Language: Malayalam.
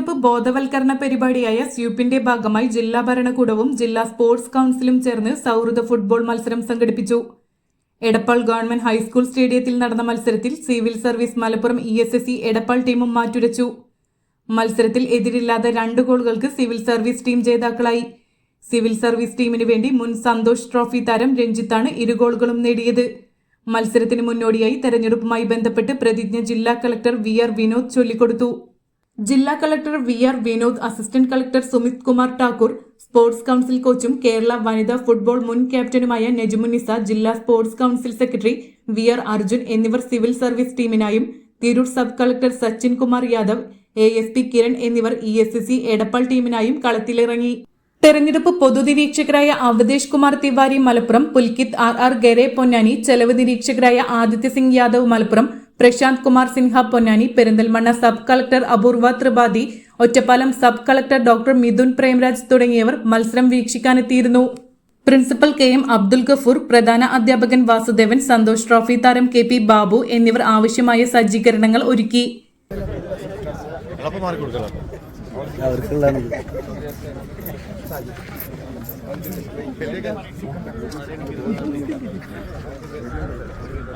ബോധവൽക്കരണ പരിപാടിയായ സ്യൂപ്പിന്റെ ഭാഗമായി ജില്ലാ ഭരണകൂടവും ജില്ലാ സ്പോർട്സ് കൌൺസിലും ചേർന്ന് സൗഹൃദ ഫുട്ബോൾ മത്സരം സംഘടിപ്പിച്ചു. എടപ്പാൾ ഗവൺമെന്റ് ഹൈസ്കൂൾ സ്റ്റേഡിയത്തിൽ നടന്ന മത്സരത്തിൽ civil service Malappuram E S S C Edappal ടീമും മാറ്റുരച്ചു. മത്സരത്തിൽ എതിരില്ലാത്ത രണ്ട് ഗോളുകൾക്ക് സിവിൽ സർവീസ് ടീം ജേതാക്കളായി. സിവിൽ സർവീസ് ടീമിന് വേണ്ടി മുൻ സന്തോഷ് ട്രോഫി താരം രഞ്ജിത്താണ് ഇരു ഗോളുകളും നേടിയത്. മത്സരത്തിന് മുന്നോടിയായി തെരഞ്ഞെടുപ്പുമായി ബന്ധപ്പെട്ട് പ്രതിജ്ഞ ജില്ലാ കളക്ടർ വി ആർ വിനോദ് ചൊല്ലിക്കൊടുത്തു. ജില്ലാ collector V R Vinod assistant collector Sumit Kumar Thakur sports council കോച്ചും Kerala വനിതാ ഫുട്ബോൾ മുൻ ക്യാപ്റ്റനുമായ നെജുമുനിസ ജില്ലാ sports council secretary V R Arjun എന്നിവർ civil service ടീമിനായും Tirur sub collector Sachin Kumar Yadav A S P Kiran എന്നിവർ ഇ എസ് സി എടപ്പാൾ ടീമിനായും കളത്തിലിറങ്ങി. തെരഞ്ഞെടുപ്പ് പൊതുനിരീക്ഷകരായ അവതേഷ് കുമാർ തിവാരി മലപ്പുറം പുൽകിത് ആർ ആർ ഗരെ പൊന്നാനി ചെലവ് നിരീക്ഷകരായ Aditya Singh Yadav Malappuram Prashant Kumar Sinha Ponnani Perinthalmanna sub collector Apoorva Tripathi Ottapalam sub collector doctor Mithun Premraj തുടങ്ങിയവർ മത്സരം വീക്ഷിക്കാനെത്തിയിരുന്നു. Principal K M Abdul Gafoor പ്രധാന അധ്യാപകൻ വാസുദേവൻ സന്തോഷ് ട്രോഫി താരം കെ പി ബാബു എന്നിവർ ആവശ്യമായ സജ്ജീകരണങ്ങൾ ഒരുക്കി.